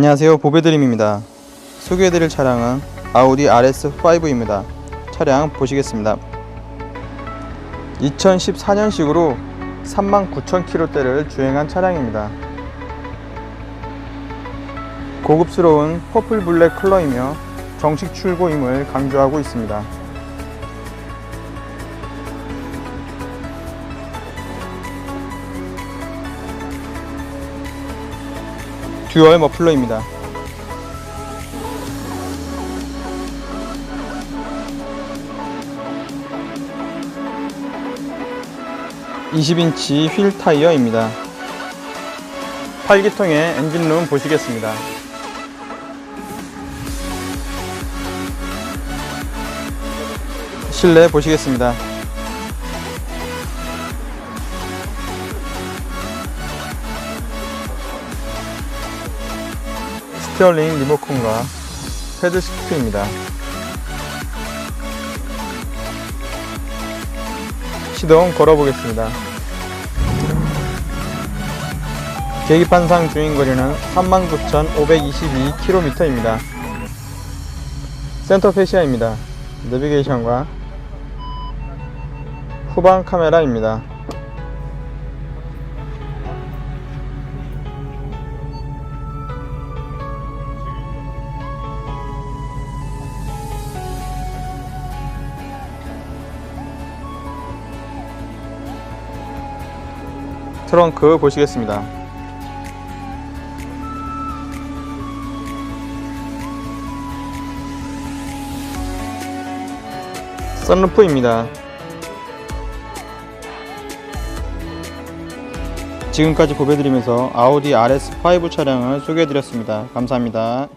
안녕하세요. 보배드림입니다. 소개해드릴 차량은 아우디 RS5입니다. 차량 보시겠습니다. 2014년식으로 39,000km대를 주행한 차량입니다. 고급스러운 퍼플 블랙 컬러이며 정식 출고임을 강조하고 있습니다 듀얼 머플러입니다. (20인치) 휠 타이어입니다. 8기통의 엔진룸 보시겠습니다. 실내 보시겠습니다. 스티어링 리모컨과 패드 시프트입니다. 시동 걸어보겠습니다. 계기판상 주행거리는 39,522km입니다. 센터 페시아입니다. 내비게이션과 후방 카메라입니다. 트렁크 보시겠습니다. 썬루프입니다. 지금까지 보배드리면서 아우디 RS5 차량을 소개해드렸습니다. 감사합니다.